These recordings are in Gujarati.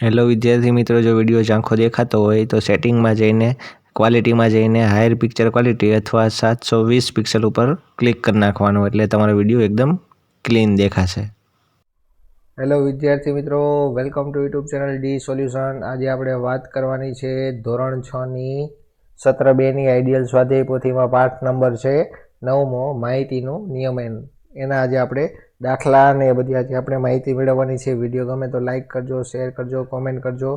હેલો વિદ્યાર્થી મિત્રો, જો વીડિયો ઝાંખો દેખાતો હોય તો સેટિંગમાં જઈને ક્વોલિટીમાં જઈને હાયર પિક્ચર ક્વોલિટી અથવા સાતસો વીસ પિક્સલ ઉપર ક્લિક કરી નાખવાનું. એટલે તમારો વીડિયો એકદમ ક્લીન દેખાશે. હેલો વિદ્યાર્થી મિત્રો welcome to YouTube channel D solution આજે આપણે વાત કરવાની છે ધોરણ છની સત્ર બેની આઈડિયલ સ્વાધ્યાય પોથીમાં પાઠ નંબર છે નવમો, માહિતીનું નિયમન. એના આજે આપણે દાખલા ને એ બધી આજે આપણે માહિતી મેળવવાની છે. વીડિયો ગમે તો લાઇક કરજો શેર કરજો કોમેન્ટ કરજો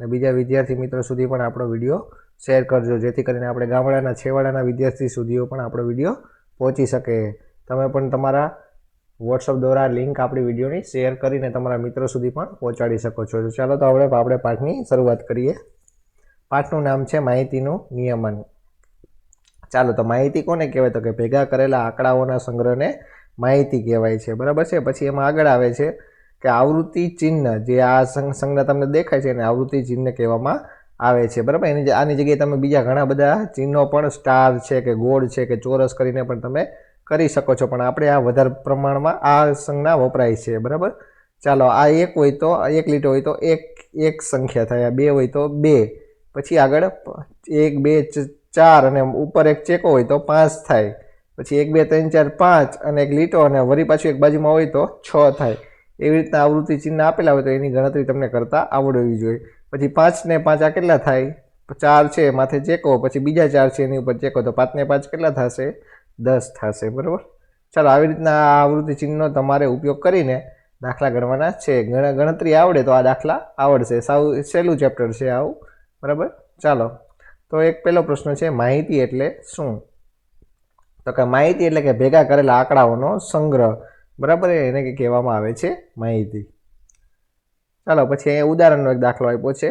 અને બીજા વિદ્યાર્થી મિત્રો સુધી પણ આપણો વીડિયો શેર કરજો. જેથી કરીને આપણે ગામડાના, છેવાડાના વિદ્યાર્થી સુધીઓ પણ આપણો વીડિયો પહોંચી શકે. તમે પણ તમારા વોટ્સઅપ દ્વારા લિંક આપણી વિડીયોની શેર કરીને તમારા મિત્રો સુધી પણ પહોંચાડી શકો છો. ચાલો તો આપણે આપણે પાઠની શરૂઆત કરીએ. પાઠનું નામ છે માહિતીનું નિયમન. ચાલો તો માહિતી કોને કહેવાય? તો કે ભેગા કરેલા આંકડાઓના સંગ્રહને માહિતી કહેવાય છે. બરાબર છે? પછી એમાં આગળ આવે છે કે આવૃત્તિ ચિહ્ન જે આ સંજ્ઞા તમને દેખાય છે એને આવૃત્તિ ચિહ્ન કહેવામાં આવે છે. બરાબર? એની આની જગ્યાએ તમે બીજા ઘણા બધા ચિહ્નો પણ સ્ટાર છે કે ગોળ છે કે ચોરસ કરીને પણ તમે કરી શકો છો. પણ આપણે આ વધારે પ્રમાણમાં આ સંજ્ઞા વપરાય છે. બરાબર? ચાલો, આ એક હોય તો, એક લીટર હોય તો એક એક સંખ્યા થાય. બે હોય તો બે. પછી આગળ એક, બે ચાર અને ઉપર એક ચેકો હોય તો પાંચ થાય. પછી એક, બે, ત્રણ, ચાર, પાંચ અને એક લીટો અને વરી પાછું એક બાજુમાં હોય તો છ થાય. એવી રીતના આવૃત્તિ ચિહ્ન આપેલા હોય તો એની ગણતરી તમને કરતાં આવડવી જોઈએ. પછી પાંચ ને પાંચ આ કેટલા થાય? ચાર છે, માથે ચેકો. પછી બીજા ચાર છે, એની ઉપર ચેકો. તો પાંચને પાંચ કેટલા થશે? દસ થશે, બરાબર? ચાલો, આવી રીતના આ આવૃત્તિ ચિહ્નનો તમારે ઉપયોગ કરીને દાખલા ગણવાના છે. ગણતરી આવડે તો આ દાખલા આવડશે. સાવ સહેલું ચેપ્ટર છે આવું. બરાબર? ચાલો. તો એક પહેલો પ્રશ્ન છે, માહિતી એટલે શું? તો કે માહિતી એટલે કે ભેગા કરેલા આંકડાઓનો સંગ્રહ. બરાબર એને કહેવામાં આવે છે માહિતી. ચાલો પછી અહીંયા ઉદાહરણનો એક દાખલો આપ્યો છે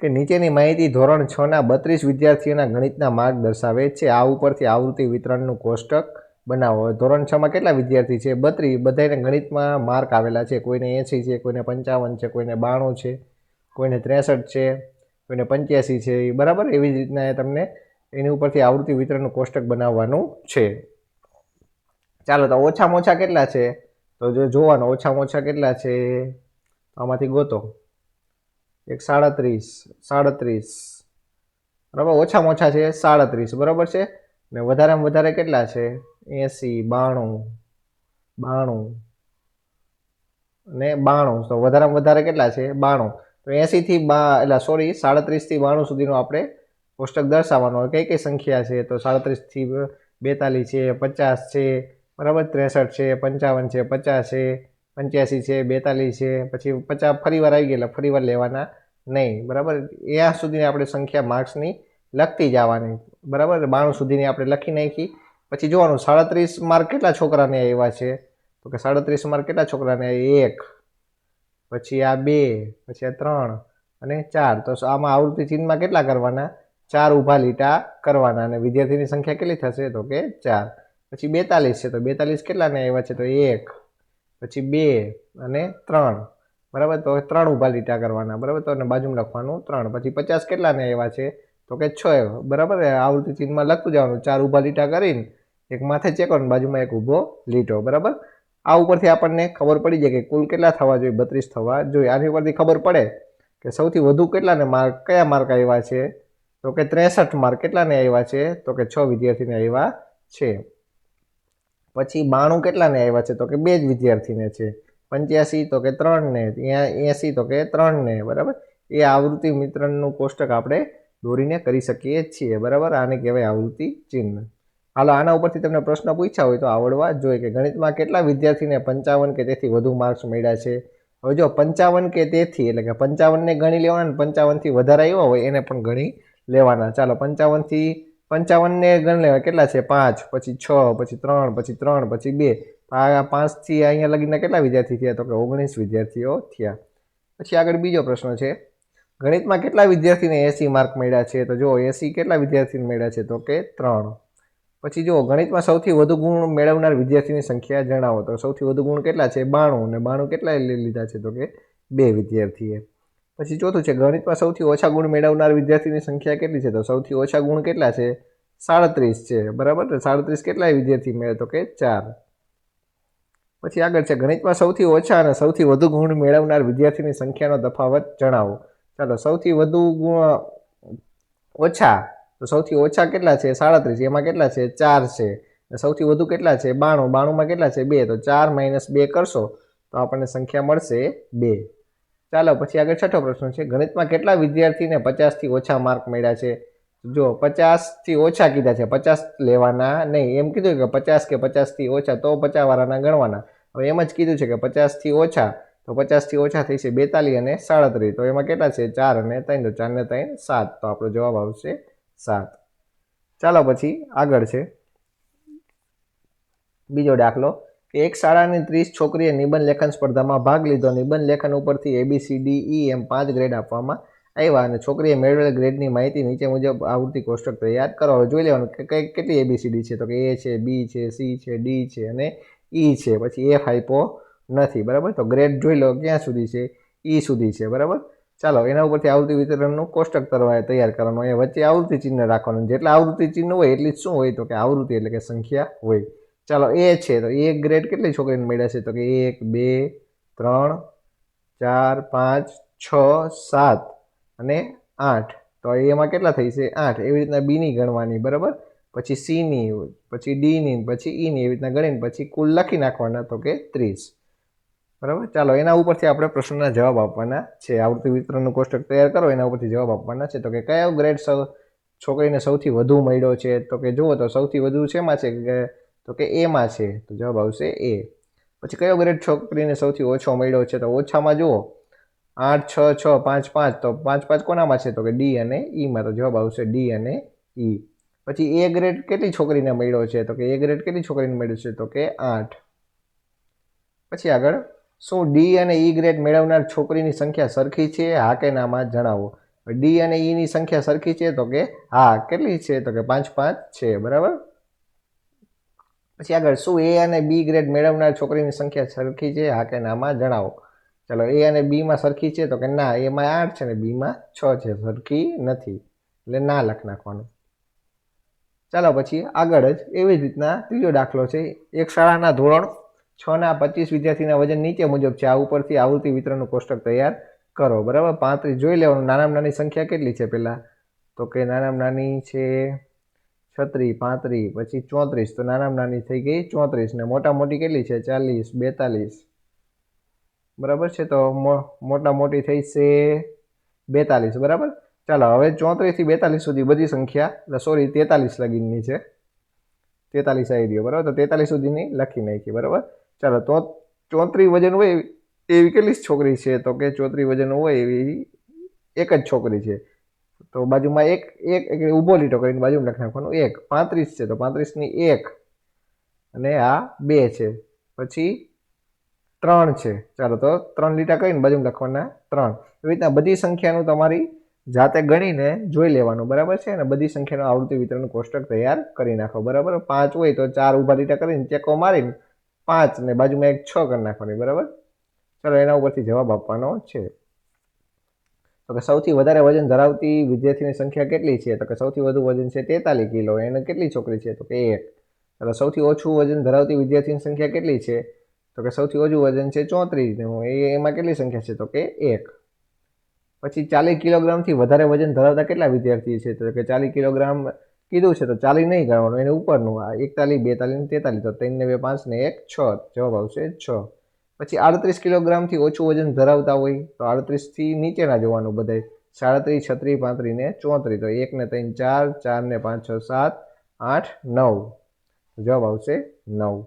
કે નીચેની માહિતી ધોરણ છ ના બત્રીસ વિદ્યાર્થીઓના ગણિતના માર્ગ દર્શાવે છે. આ ઉપરથી આવૃત્તિ વિતરણનું કોષ્ટક બનાવો. ધોરણ છમાં કેટલા વિદ્યાર્થી છે? બત્રીસ. બધાને ગણિતમાં માર્ક આવેલા છે. કોઈને એંસી છે, કોઈને પંચાવન છે, કોઈને બાણું છે, કોઈને ત્રેસઠ છે, કોઈને પંચ્યાસી છે. બરાબર એવી જ રીતના તમને એની ઉપરથી આવૃત્તિ વિતરણનું કોષ્ટક બનાવવાનું છે. ચાલો તો ઓછામાં ઓછા કેટલા છે? તો જો જોવાનું ઓછામાં ઓછા કેટલા છે? આમાંથી ગોતો. એક સાડત્રીસ સાડત્રીસ. બરાબર, ઓછામાં ઓછા છે સાડત્રીસ, બરાબર છે? ને વધારેમાં વધારે કેટલા છે? એંસી, બાણું બાણું. ને બાણું, તો વધારેમાં વધારે કેટલા છે? બાણું. તો એંસીથી બા, એટલે સોરી સાડત્રીસથી બાણું સુધીનું આપણે કોષ્ટક દર્શાવવાનો હોય કઈ કઈ સંખ્યા છે? તો સાડત્રીસથી બેતાલીસ છે, પચાસ છે, બરાબર? ત્રેસઠ છે, પંચાવન છે, પચાસ છે, પંચ્યાસી છે, બેતાલીસ છે, પછી પચાસ ફરીવાર આવી ગયેલા ફરીવાર લેવાના નહીં, બરાબર? ત્યાં સુધીની આપણે સંખ્યા માર્ક્સની લખતી જવાની, બરાબર? બાણું સુધીની આપણે લખી નાખી, પછી જોવાનું, સાડત્રીસ માર્ક કેટલા છોકરાને આવ્યા છે? તો કે સાડત્રીસ માર્ક કેટલા છોકરાને? એક, પછી આ બે, પછી આ ત્રણ અને ચાર. તો આમાં આવૃત્તિ ચિહ્નમાં કેટલા કરવાના? ચાર ઊભા લીટા કરવાના અને વિદ્યાર્થીની સંખ્યા કેટલી થશે? તો કે ચાર. પછી બેતાલીસ છે, તો બેતાલીસ કેટલાને આવ્યા છે? તો એક. પછી બે અને ત્રણ. બરાબર? તો ત્રણ ઊભા લીટા કરવાના, બરાબર? તો અને બાજુમાં લખવાનું ત્રણ. પછી પચાસ કેટલાને આવ્યા છે? તો કે છ બરાબર? આવૃત્તિ ચિહ્નમાં લખતું જવાનું. ચાર ઊભા લીટા કરીને એક માથે ચેકો અને બાજુમાં એક ઊભો લીટો. બરાબર? આ ઉપરથી આપણને ખબર પડી જાય કે કુલ કેટલા થવા જોઈએ? બત્રીસ થવા જોઈએ. આની ઉપરથી ખબર પડે કે સૌથી વધુ કેટલાને માર્ક કયા માર્ક આવ્યા છે? તો કે ત્રેસઠ માર્ક કેટલાને આવ્યા છે? તો કે છ વિદ્યાર્થીને આવ્યા છે. પછી બાણું કેટલાને આવ્યા છે? તો કે બે જ વિદ્યાર્થીને છે. પંચ્યાસી તો કે ત્રણને એંસી તો કે ત્રણને, બરાબર? એ આવૃત્તિ મિત્રણનું કોષ્ટક આપણે દોરીને કરી શકીએ છીએ, બરાબર? આને કહેવાય આવૃત્તિ ચિહ્ન. હાલો, આના ઉપરથી તમને પ્રશ્ન પૂછ્યા હોય તો આવડવા જોઈએ કે ગણિતમાં કેટલા વિદ્યાર્થીને પંચાવન કે તેથી વધુ માર્ક્સ મળ્યા છે? હવે જો પંચાવન કે તેથી, એટલે કે પંચાવનને ગણી લેવાના પંચાવનથી વધારે આવ્યા હોય, એને પણ ગણી લેવાના. ચાલો પંચાવનથી પંચાવનને ગણ લેવા કેટલા છે? પાંચ, પછી છ, પછી ત્રણ પછી ત્રણ, પછી બે. આ પાંચથી અહીંયા લગીને કેટલા વિદ્યાર્થી થયા? તો કે ઓગણીસ વિદ્યાર્થીઓ થયા. પછી આગળ બીજો પ્રશ્ન છે. ગણિતમાં કેટલા વિદ્યાર્થીને એસી માર્ક મળ્યા છે? તો જો એસી કેટલા વિદ્યાર્થીને મળ્યા છે? તો કે ત્રણ. પછી જુઓ, ગણિતમાં સૌથી વધુ ગુણ મેળવનાર વિદ્યાર્થીની સંખ્યા જણાવો. તો સૌથી વધુ ગુણ કેટલા છે? બાણું. અને બાણું કેટલા લીધા છે? તો કે બે વિદ્યાર્થીએ. પછી ચોથું છે, ગણિતમાં સૌથી ઓછા ગુણ મેળવનાર વિદ્યાર્થીની સંખ્યા કેટલી છે? તો સૌથી ઓછા ગુણ કેટલા છે? સાડત્રીસ છે, બરાબર? ને સાડત્રીસ કેટલા વિદ્યાર્થી મેળવે? તો કે ચાર. પછી આગળ છે, ગણિતમાં સૌથી ઓછા અને સૌથી વધુ ગુણ મેળવનાર વિદ્યાર્થીની સંખ્યાનો તફાવત જણાવો. ચાલો, સૌથી વધુ ગુણ ઓછા, તો સૌથી ઓછા કેટલા છે? સાડત્રીસ. એમાં કેટલા છે? ચાર છે. સૌથી વધુ કેટલા છે? બાણું. બાણુંમાં કેટલા છે? બે. તો ચાર માઇનસ બે કરશો, તો આપણને સંખ્યા મળશે બે. ચાલો પછી આગળ છઠ્ઠો પ્રશ્ન છે. ગણિતમાં કેટલા વિદ્યાર્થીને પચાસથી ઓછા માર્ક મળ્યા છે? જો પચાસથી ઓછા કીધા છે, પચાસ લેવાના નહીં. એમ કીધું કે પચાસ કે પચાસથી ઓછા, તો પચાસવાળાના ગણવાના. હવે એમ જ કીધું છે કે પચાસથી ઓછા, તો પચાસથી ઓછા થઈ છે બેતાલીસ અને સાડત્રીસ. તો એમાં કેટલા છે? ચાર અને ત્રણ, તો ચાર ને ત્રણ, સાત. તો આપણો જવાબ આવશે સાત. ચાલો પછી આગળ છે. બીજો દાખલો. એક શાળાની ત્રીસ છોકરીએ નિબંધ લેખન સ્પર્ધામાં ભાગ લીધો. નિબંધ લેખન ઉપરથી એબીસીડી ઈ એમ પાંચ ગ્રેડ આપવામાં આવ્યા અને છોકરીએ મેળવેલ ગ્રેડની માહિતી નીચે મુજબ આવૃત્તિ કોષ્ટક તૈયાર કરો. જોઈ લેવાનું કે કઈ કેટલી એબીસીડી છે? તો કે એ છે બી છે સી છે ડી છે અને ઈ છે. પછી એફ આપ્યો નથી. બરાબર? તો ગ્રેડ જોઈ લો ક્યાં સુધી છે? ઈ સુધી છે. બરાબર? ચાલો, એના ઉપરથી આવૃત્તિ વિતરણનું કોષ્ટક કરવા તૈયાર કરવાનું. એ વચ્ચે આવૃત્તિ ચિહ્ન રાખવાનું. જેટલા આવૃત્તિ ચિહ્ન હોય એટલી શું હોય? તો કે આવૃત્તિ એટલે કે સંખ્યા હોય. ચાલો એ છે તો એક ગ્રેડ કેટલી છોકરીને મળ્યા છે? તો કે એક, બે, ત્રણ, ચાર, પાંચ, છ, સાત અને આઠ. તો એમાં કેટલા થઈ છે? આઠ. એવી રીતના બીની ગણવાની, બરાબર? પછી સીની પછી ડીની પછી ઈની એવી રીતના ગણીને પછી કુલ લખી નાખવાના તો કે ત્રીસ. બરાબર? ચાલો, એના ઉપરથી આપણે પ્રશ્નના જવાબ આપવાના છે. આવૃત્તિ વિતરણનું કોષ્ટક તૈયાર કરો, એના ઉપરથી જવાબ આપવાના છે. તો કે કયો ગ્રેડ છોકરીને સૌથી વધુ મળ્યો છે? તો કે જુઓ તો સૌથી વધુ શેમાં છે? કે તો કે એમાં છે. તો જવાબ આવશે એ પછી કયો ગ્રેડ છોકરીને સૌથી ઓછો મળ્યો છે? તો ઓછામાં જુઓ. આઠ, છ છ, પાંચ પાંચ. તો પાંચ પાંચ કોનામાં છે? તો કે ડી અને ઈમાં તો જવાબ આવશે ડી અને ઈ પછી એ ગ્રેડ કેટલી છોકરીને મળ્યો છે? તો કે એ ગ્રેડ કેટલી છોકરીને મળ્યો છે? તો કે આઠ. પછી આગળ. શું ડી અને ઈ ગ્રેડ મેળવનાર છોકરીની સંખ્યા સરખી છે? હા કે નામાં જણાવો. ડી અને ઈની સંખ્યા સરખી છે? તો કે હા. કેટલી છે? તો કે પાંચ પાંચ છે. બરાબર? પછી આગળ શું એ અને બી ગ્રેડ મેળવનાર છોકરીની સંખ્યા સરખી છે? હા કે નામાં જણાવો. ચાલો એ અને બીમાં સરખી છે તો કે ના એમાં આઠ છે ને બીમાં છ છે. સરખી નથી. એટલે ના લખ નાખવાનું. ચાલો, પછી આગળ જ એવી જ રીતના ત્રીજો દાખલો છે. એક શાળાના ધોરણ છ ના પચીસ વિદ્યાર્થીના વજન નીચે મુજબ છે. આ ઉપરથી આવૃત્તિ વિતરણનું કોષ્ટક તૈયાર કરો. બરાબર? પાંત્રીસ જોઈ લેવાનું. નાનામાં નાની સંખ્યા કેટલી છે પહેલાં? તો કે નાનામાં નાની છે છત્રીસ, પાંત્રીસ, પછી ચોત્રીસ. તો નાનામાં નાની થઈ ગઈ ચોત્રીસ ને મોટા મોટી કેટલી છે? ચાલીસ, બેતાલીસ. બરાબર છે? તો મોટા મોટી થઈ છે બેતાલીસ. બરાબર? ચાલો, હવે ચોત્રીસથી બેતાલીસ સુધી બધી સંખ્યા સોરી તેતાલીસ લગીનની છે. તેતાલીસ આવી ગયો, બરાબર? તો તેતાલીસ સુધીની લખી નાખી, બરાબર? ચાલો, તો ચોત્રીસ વજન હોય એવી કેટલી છોકરી છે? તો કે ચોત્રીસ વજન હોય એવી એક જ છોકરી છે. તો બાજુમાં એક એક ઊભો લીટો કરીને બાજુમાં લખી નાખવાનું. એક, પાંત્રીસ છે, તો પાંત્રીસની એક અને આ બે છે. પછી ત્રણ છે. ચાલો તો ત્રણ લીટા કરીને બાજુમાં લખવાના ત્રણ. એવી રીતના બધી સંખ્યાનું તમારી જાતે ગણીને જોઈ લેવાનું, બરાબર છે? અને બધી સંખ્યાનું આવૃત્તિ વિતરણ કોષ્ટક તૈયાર કરી નાખો, બરાબર? પાંચ હોય તો ચાર ઊભા લીટા કરીને ચેકો મારીને પાંચ ને બાજુમાં એક છ કરી નાખવાની, બરાબર? ચાલો એના ઉપરથી જવાબ આપવાનો છે. તો કે સૌથી વધારે વજન ધરાવતી વિદ્યાર્થીની સંખ્યા કેટલી છે? તો કે સૌથી વધુ વજન છે તેતાલીસ કિલો, એને કેટલી છોકરી છે? તો કે એક. એટલે સૌથી ઓછું વજન ધરાવતી વિદ્યાર્થીની સંખ્યા કેટલી છે? તો કે સૌથી ઓછું વજન છે ચોત્રીસ. એમાં કેટલી સંખ્યા છે? તો કે એક. પછી ચાલીસ કિલોગ્રામથી વધારે વજન ધરાવતા કેટલા વિદ્યાર્થી છે? તો કે ચાલીસ કિલોગ્રામ કીધું છે તો ચાલીસ નહીં કરવાનું, એને ઉપરનું આ એકતાલીસ, બેતાલીસ તેતાલીસ, તો ત્રણ ને બે પાંચ ને એક, છ. જવાબ આવશે છ. પછી આડત્રીસ કિલોગ્રામથી ઓછું વજન ધરાવતા હોય તો આડત્રીસથી નીચેના જોવાનું બધાય. સાડત્રીસ, છત્રીસ, પાંત્રીસ ને ચોત્રીસ. તો એકને ત્રણ, ચાર ચાર ને પાંચ, છ, સાત, આઠ, નવ. જવાબ આવશે નવ.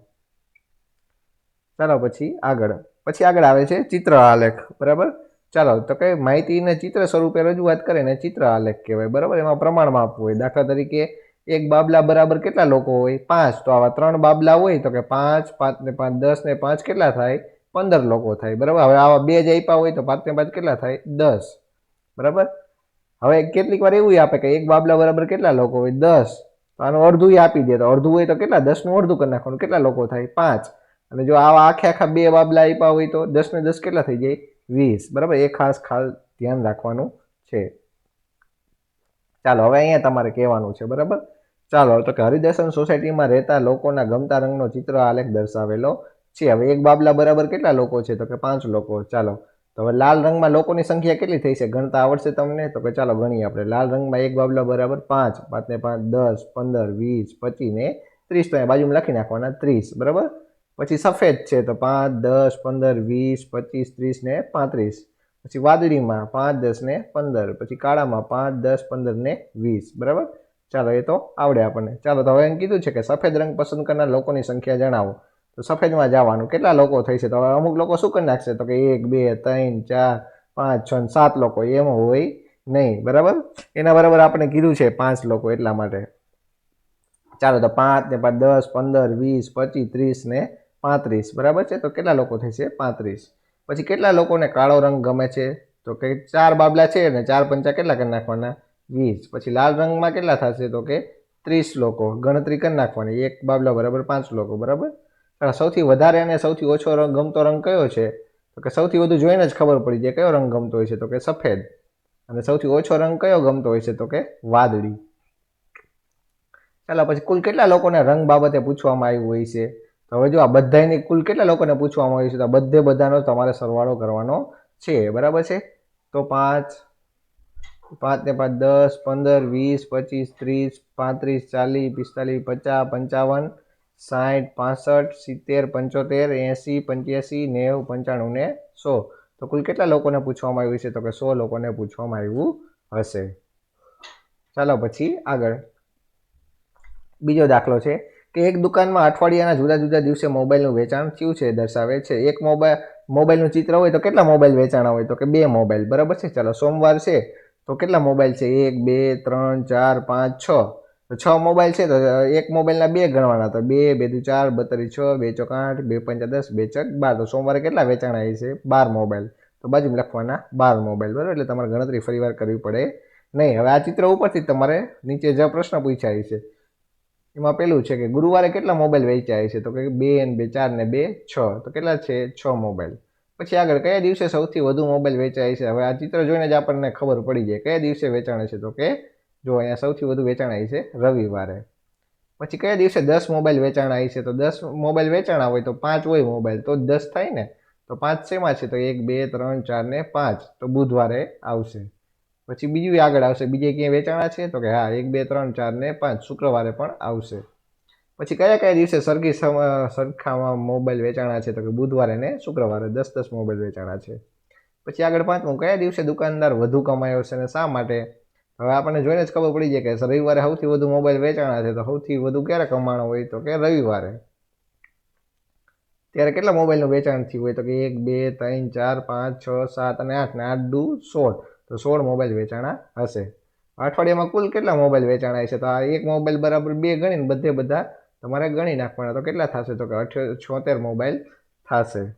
ચાલો પછી આગળ. પછી આગળ આવે છે ચિત્ર આલેખ. બરાબર? ચાલો, તો કે માહિતીને ચિત્ર સ્વરૂપે રજૂઆત કરે ને ચિત્ર આલેખ કહેવાય. બરાબર? એમાં પ્રમાણમાં આપવું હોય. દાખલા તરીકે એક બાબલા બરાબર કેટલા લોકો હોય? પાંચ. તો આવા ત્રણ બાબલા હોય તો કે પાંચ પાંચ ને પાંચ, દસ ને પાંચ કેટલા થાય? પંદર લોકો થાય, બરાબર? હવે આવા બે જ આપ્યા હોય તો પાંચ ને પાંચ કેટલા થાય? દસ. બરાબર? હવે કેટલીક વાર એવું આપે કે એક બાબલા બરાબર કેટલા લોકો હોય? દસ. આનું અડધું આપી દે તો અડધું હોય તો કેટલા? દસનું અડધું કરી નાખવાનું. કેટલા લોકો થાય? પાંચ. અને જો આવા આખે આખા બે બાબલા આપ્યા હોય તો દસ ને દસ કેટલા થઈ જાય? વીસ. બરાબર? એ ખાસ ખાસ ધ્યાન રાખવાનું છે. ચાલો, હવે અહીંયા તમારે કહેવાનું છે, બરાબર? ચાલો તો કે હરિદર્શન સોસાયટીમાં રહેતા લોકોના ગમતા રંગનો ચિત્ર આલેખ દર્શાવેલો છે, હવે એક બાબલા બરાબર કેટલા લોકો છે? તો કે પાંચ લોકો. ચાલો, તો હવે લાલ રંગમાં લોકોની સંખ્યા કેટલી થઈ છે? ગણતા આવડશે તમને? તો કે ચાલો ગણીએ આપણે. લાલ રંગમાં એક બાબલા બરાબર પાંચ પાંચ ને પાંચ દસ, પંદર, વીસ, પચીસ ને ત્રીસ. તો એ બાજુમાં લખી નાખવાના ત્રીસ, બરાબર? પછી સફેદ છે તો પાંચ, દસ, પંદર, વીસ, પચીસ, ત્રીસ ને પાંત્રીસ. પછી વાદળીમાં પાંચ, દસ ને પંદર. પછી કાળામાં પાંચ, દસ, પંદર ને વીસ, બરાબર? ચાલો, એ તો આવડે આપણને. ચાલો, તો હવે એમ કીધું છે કે સફેદ રંગ પસંદ કરનાર લોકોની સંખ્યા જણાવો. તો સફેદમાં જવાનું. કેટલા લોકો થઈ છે તો અમુક લોકો શું કરી નાખશે? તો કે એક, બે, ત્રણ, ચાર, પાંચ, છ સાત લોકો. એમ હોય નહીં. બરાબર? એના બરાબર આપણે કીધું છે પાંચ લોકો એટલા માટે. ચાલો, તો પાંચ ને પાંચ, દસ, પંદર, વીસ, પચીસ, ત્રીસ ને પાંત્રીસ. બરાબર છે? તો કેટલા લોકો થઈ છે પાંત્રીસ. પછી કેટલા લોકોને કાળો રંગ ગમે છે? તો કે ચાર બાબલા છે ને ચાર પંચા કેટલા કરી નાખવાના? વીસ. પછી લાલ રંગમાં કેટલા થશે? તો કે ત્રીસ લોકો. ગણતરી કરી નાખવાની. એક બાબલા બરાબર પાંચ લોકો. બરાબર? સૌથી વધારે અને સૌથી ઓછો રંગ ગમતો રંગ કયો છે? તો કે સૌથી વધુ જોઈને જ ખબર પડી જાય કયો રંગ ગમતો હોય છે. તો કે સફેદ. અને સૌથી ઓછો રંગ કયો ગમતો હોય છે? તો કે વાદળી. ચાલો, પછી કુલ કેટલા લોકોને રંગ બાબતે પૂછવામાં આવ્યું હોય છે? તો હવે જો આ બધાની કુલ કેટલા લોકોને પૂછવામાં આવ્યું છે? તો બધે બધાનો તમારે સરવાળો કરવાનો છે. બરાબર છે? તો પાંચ પાંચ ને પાંચ દસ, પંદર, વીસ, પચીસ, ત્રીસ, પાંત્રીસ, ચાલીસ, પિસ્તાલીસ, પચાસ, પંચાવન સાઠ પાસઠ, સિત્તેર, પંચોતેર, એંસી, પંચ્યાસી, નેવું, પંચાણું ને સો. તો કુલ કેટલા લોકોને પૂછવામાં આવ્યું છે? તો કે સો લોકોને પૂછવામાં આવ્યું હશે. ચાલો પછી આગળ. બીજો દાખલો છે કે એક દુકાનમાં અઠવાડિયાના જુદા જુદા દિવસે મોબાઈલનું વેચાણ થયું છે, દર્શાવે છે. એક મોબાઈલ મોબાઈલનું ચિત્ર હોય તો કેટલા મોબાઈલ વેચાણા હોય? તો કે બે મોબાઈલ. બરાબર છે? ચાલો સોમવાર છે તો કેટલા મોબાઈલ છે? એક, બે, ત્રણ, ચાર, પાંચ, છ. છ મોબાઈલ છે તો એક મોબાઈલના બે ગણવાના તો બે બે દુ ચાર બત્રી છ, બે ચોક આઠ, બે પંચા દસ, બે ચક બાર. તો સોમવારે કેટલા વેચાણ આવી છે? બાર મોબાઈલ. તો બાજુમાં લખવાના બાર મોબાઈલ. બરાબર? એટલે તમારે ગણતરી ફરીવાર કરવી પડે. નહીં, હવે આ ચિત્ર ઉપરથી તમારે નીચે જે પ્રશ્ન પૂછાય છે. એમાં પેલું છે કે ગુરુવારે કેટલા મોબાઈલ વેચાય છે? તો કે બે ને બે, ચાર ને બે, છ. તો કેટલા છે? છ મોબાઈલ. પછી આગળ, કયા દિવસે સૌથી વધુ મોબાઈલ વેચાય છે? હવે આ ચિત્ર જોઈને જ આપણને ખબર પડી જાય. કયા દિવસે વેચાણ છે? તો કે જો અહીંયા સૌથી વધુ વેચાણ આવી છે રવિવારે. પછી કયા દિવસે દસ મોબાઈલ વેચાણ આવી છે? તો દસ મોબાઈલ વેચાણા હોય તો પાંચ હોય મોબાઈલ. તો દસ થાય ને? તો પાંચ શેમાં છે? તો એક, બે, ત્રણ, ચાર ને પાંચ. તો બુધવારે આવશે. પછી બીજું આગળ આવશે. બીજે ક્યાંય વેચાણા છે? તો કે હા, એક, બે, ત્રણ, ચાર ને પાંચ. શુક્રવારે પણ આવશે. પછી કયા કયા દિવસે સરખી સરખામાં મોબાઈલ વેચાણા છે? તો કે બુધવારે ને શુક્રવારે દસ દસ મોબાઈલ વેચાણા છે. પછી આગળ પાંચમું. કયા દિવસે દુકાનદાર વધુ કમાયો છે અને શા માટે? હવે આપણને જોઈને જ ખબર પડી જાય કે રવિવારે સૌથી વધુ મોબાઈલ વેચાણા છે, તો સૌથી વધુ ક્યારે કમાણો હોય તો કે રવિવારે? ત્યારે કેટલા મોબાઈલનું વેચાણ થયું હોય તો કે એક, બે, ત્રણ, ચાર, પાંચ, છ, સાત અને આઠ ને આઠ દુ સોળ. તો સોળ મોબાઈલ વેચાણા હશે. અઠવાડિયામાં કુલ કેટલા મોબાઈલ વેચાણા છે? તો આ એક મોબાઈલ બરાબર બે ગણીને બધે બધા તમારે ગણી નાખવાના. તો કેટલા થશે? તો કે છોતેર મોબાઈલ થશે.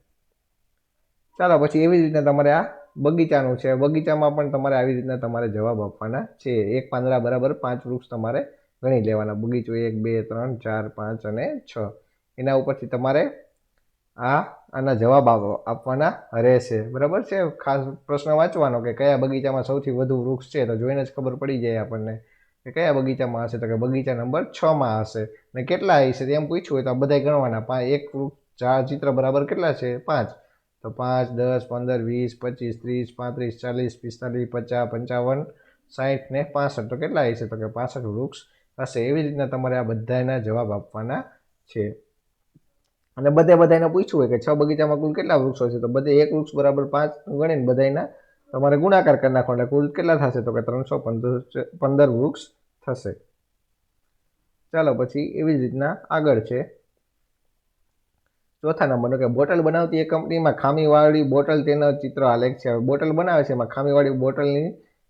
ચાલો, પછી એવી રીતના તમારે આ બગીચાનું છે. બગીચામાં પણ તમારે આવી રીતના તમારે જવાબ આપવાના છે. એક પાંદડા બરાબર પાંચ વૃક્ષ તમારે ગણી લેવાના. બગીચો એક, બે, ત્રણ, ચાર, પાંચ અને છ. એના ઉપરથી તમારે આ, આના જવાબ આપ- આપવાના રહેશે. બરાબર છે? ખાસ પ્રશ્ન વાંચવાનો કે કયા બગીચામાં સૌથી વધુ વૃક્ષ છે? તો જોઈને જ ખબર પડી જાય આપણને કે કયા બગીચામાં હશે. તો કે બગીચા નંબર છમાં હશે. ને કેટલા હશે? એમ પૂછ્યું હોય તો આ બધા ગણવાના. પાંચ, એક વૃક્ષ, ચાર ચિત્ર બરાબર કેટલા છે? પાંચ. તો પાંચ, દસ, પંદર, વીસ, પચીસ, ત્રીસ, પાંત્રીસ, ચાલીસ, પિસ્તાલીસ, પચાસ, પંચાવન સાઠ ને પાસઠ. તો કેટલા હશે? તો કે પાસઠ વૃક્ષ હશે. એવી રીતના તમારે આ બધાના જવાબ આપવાના છે. અને બધે બધાને પૂછ્યું હોય કે છ બગીચામાં કુલ કેટલા વૃક્ષો છે? તો બધે એક વૃક્ષ બરાબર પાંચ ગણીને બધાના તમારે ગુણાકાર કરી નાખો એટલે કુલ કેટલા થશે? તો કે ત્રણસો પંદર પંદર વૃક્ષ થશે. ચાલો, પછી એવી જ રીતના આગળ છે. ચોથા નંબરનો કે બોટલ બનાવતી એ કંપનીમાં ખામીવાળી બોટલ તેનો ચિત્ર આલેખ છે. બોટલ બનાવે છે, એમાં ખામીવાળી બોટલની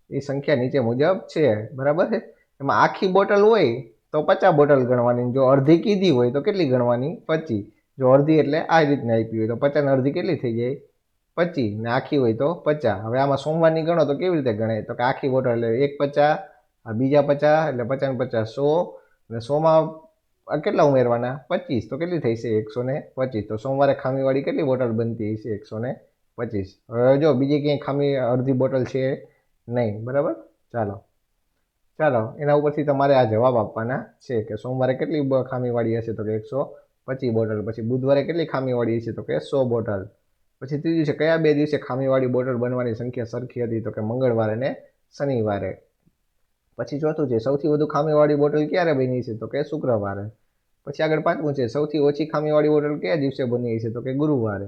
એ સંખ્યા નીચે મુજબ છે. બરાબર છે? એમાં આખી બોટલ હોય તો પચાસ બોટલ ગણવાની, જો અડધી કીધી હોય તો કેટલી ગણવાની? પચી જો અડધી એટલે આ રીતની આપી હોય તો પચાસ અડધી કેટલી થઈ જાય? પચી ને આખી હોય તો પચાસ. હવે આમાં સોમવારની ગણો તો કેવી રીતે ગણાય? તો કે આખી બોટલ એટલે એક પચાસ બીજા પચાસ, એટલે પચાસ ને પચાસ સો. અને સોમાં કેટલા ઉમેરવાના? પચીસ. તો કેટલી થઈ છે? એકસો ને પચીસ. તો સોમવારે ખામીવાળી કેટલી બોટલ બનતી હશે? એકસો ને પચીસ. હવે જો બીજી ક્યાંય ખામી અડધી બોટલ છે નહીં, બરાબર? ચાલો. ચાલો, એના ઉપરથી તમારે આ જવાબ આપવાના છે કે સોમવારે કેટલી ખામીવાળી હશે? તો કે એકસો પચીસ બોટલ. પછી બુધવારે કેટલી ખામીવાળી હશે? તો કે સો બોટલ. પછી ત્રીજું છે, કયા બે દિવસે ખામીવાળી બોટલ બનવાની સંખ્યા સરખી હતી? તો કે મંગળવારે ને શનિવારે. પછી ચોથું છે, સૌથી વધુ ખામીવાળી બોટલ ક્યારે બની છે? તો કે શુક્રવારે. પછી આગળ પાંચમું છે, સૌથી ઓછી ખામીવાળી બોટલ કયા દિવસે બની છે? તો કે ગુરુવારે.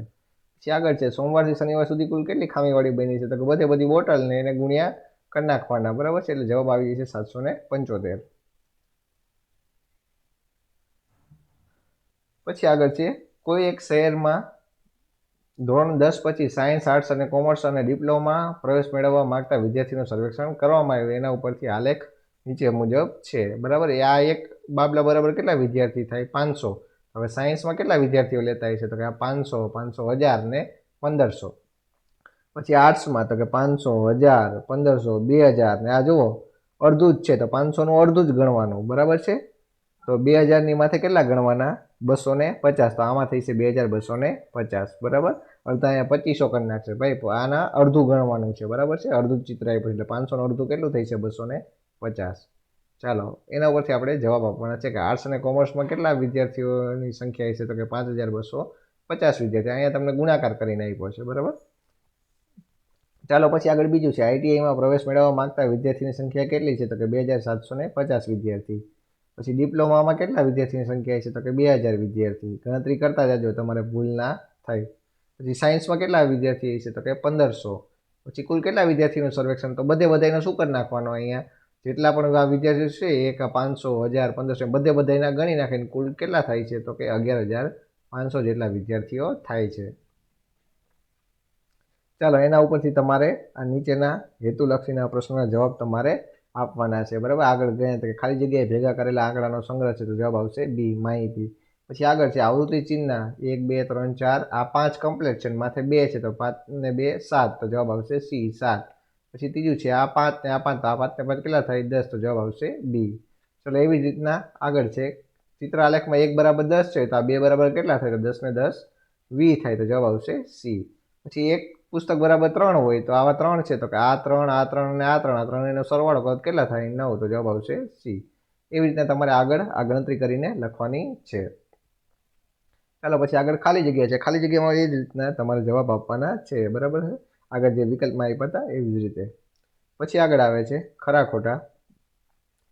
પછી આગળ છે, સોમવારથી શનિવાર સુધી કુલ કેટલી ખામીવાળી બની છે? તો કે બધે બધી બોટલને એને ગુણ્યા કરી નાખવાના, બરાબર છે? એટલે જવાબ આવી જશે સાતસો ને પંચોતેર. પછી આગળ છે, કોઈ એક શહેરમાં ધોરણ દસ પછી સાયન્સ, આર્ટ્સ અને કોમર્સ અને ડિપ્લોમા પ્રવેશ મેળવવા માંગતા વિદ્યાર્થીનું સર્વેક્ષણ કરવામાં આવ્યું. એના ઉપરથી આલેખ નીચે મુજબ છે. બરાબર? એ આ એક બાબલા બરાબર કેટલા વિદ્યાર્થી થાય? પાંચસો. હવે સાયન્સમાં કેટલા વિદ્યાર્થીઓ લેતા હોય છે? તો કે આ પાંચસો પાંચસો હજાર ને પંદરસો. પછી આર્ટ્સમાં તો કે પાંચસો હજાર, પંદરસો, બે હજાર ને આ જુઓ, અડધું જ છે. તો પાંચસોનું અડધું જ ગણવાનું. બરાબર છે? તો બે હજારની માથે કેટલા ગણવાના? બસો ને પચાસ. તો આમાં થઈ છે બે હજાર બસો ને પચાસ. બરાબર? અડધા અહીંયા પચીસો કરી નાખશે ભાઈ. આના અડધું ગણવાનું છે. બરાબર છે? અડધું ચિત્ર આપ્યું એટલે પાંચસોનું અડધું કેટલું થઈ છે? બસો ને પચાસ. ચાલો, એના ઉપરથી આપણે જવાબ આપવાના છે કે આર્ટ્સ અને કોમર્સમાં કેટલા વિદ્યાર્થીઓની સંખ્યા છે તો કે પાંચ હજાર બસો પચાસ વિદ્યાર્થી અહીંયા તમને ગુણાકાર કરીને આપ્યો છે. બરાબર? ચાલો, પછી આગળ બીજું છે. આઈટીઆઈમાં પ્રવેશ મેળવવા માંગતા વિદ્યાર્થીની સંખ્યા કેટલી છે? તો કે બે હજાર સાતસો ને પચાસ વિદ્યાર્થી. પછી ડિપ્લોમામાં કેટલા વિદ્યાર્થીની સંખ્યા છે? તો કે બે હજાર વિદ્યાર્થી. ગણતરી કરતા જાજો તમારે ભૂલ ના થાય. પછી સાયન્સમાં કેટલા વિદ્યાર્થી છે તો કે પંદરસો. પછી કુલ કેટલા વિદ્યાર્થીનું સર્વેક્ષણ? તો બધે બધાને શું કરી નાખવાનું અહીંયા? જેટલા પણ આ વિદ્યાર્થીઓ છે, એક, પાંચસો, હજાર, પંદરસો બધે બધાના ગણી નાખીને કુલ કેટલા થાય છે? તો કે અગિયાર હજાર પાંચસો જેટલા વિદ્યાર્થીઓ થાય છે. ચાલો, એના ઉપરથી તમારે આ નીચેના હેતુલક્ષીના પ્રશ્નોના જવાબ તમારે આપવાના છે, બરાબર? આગળ ગયા તો ખાલી જગ્યાએ ભેગા કરેલા આંકડાનો સંગ્રહ છે, તો જવાબ આવશે બી માહિતી. પછી આગળ છે, આવૃત્તિ ચિહ્ન, એક, બે, ત્રણ, ચાર, આ પાંચ કમ્પ્લેટ છે માથે બે છે, તો પાંચ ને બે, સાત, તો જવાબ આવશે સી સાત. પછી ત્રીજું છે, આ પાંચ ને આ પાંચ, તો આ પાંચ ને પાંચ કેટલા થાય? દસ, તો જવાબ આવશે બી ચલો એવી જ રીતના આગળ છે ચિત્ર આલેખમાં એક બરાબર દસ છે, તો આ બે બરાબર કેટલા થાય? તો દસ ને દસ વી થાય, તો જવાબ આવશે સી પછી એક પુસ્તક બરાબર ત્રણ હોય તો આવા ત્રણ છે તો કે આ ત્રણ આ ત્રણ અને આ ત્રણ આ ત્રણ એનો સરવાળો કરો કેટલા થાય? નવ, તો જવાબ આવશે સી. એવી રીતના તમારે આગળ આ ગણતરી કરીને લખવાની છે. ચાલો પછી આગળ ખાલી જગ્યા છે. ખાલી જગ્યામાં એ જ રીતના તમારે જવાબ આપવાના છે. બરાબર છે? આગળ જે વિકલ્પમાં આપ્યા હતા એવી જ રીતે. પછી આગળ આવે છે ખરા ખોટા.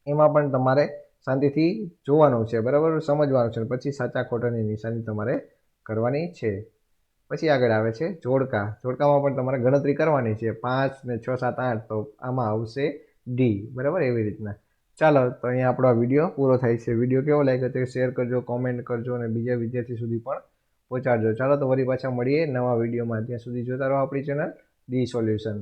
એમાં પણ તમારે શાંતિથી જોવાનું છે. બરાબર? સમજવાનું છે. પછી સાચા ખોટાની નિશાની તમારે કરવાની છે. પછી આગળ આવે છે જોડકા. જોડકામાં પણ તમારે ગણતરી કરવાની છે. પાંચ ને છ, સાત, આઠ, તો આમાં આવશે ડી બરાબર? એવી રીતના. ચાલો, તો અહીંયા આપણો આ વીડિયો પૂરો થાય છે. વીડિયો કેવો લાગ્યો તે શેર કરજો કોમેન્ટ કરજો અને બીજા વિદ્યાર્થી સુધી પણ પહોંચાડજો. ચાલો, તો વળી પાછા મળીએ નવા વિડીયોમાં. ત્યાં સુધી જોતા રહો આપણી ચેનલ ડી સોલ્યુશન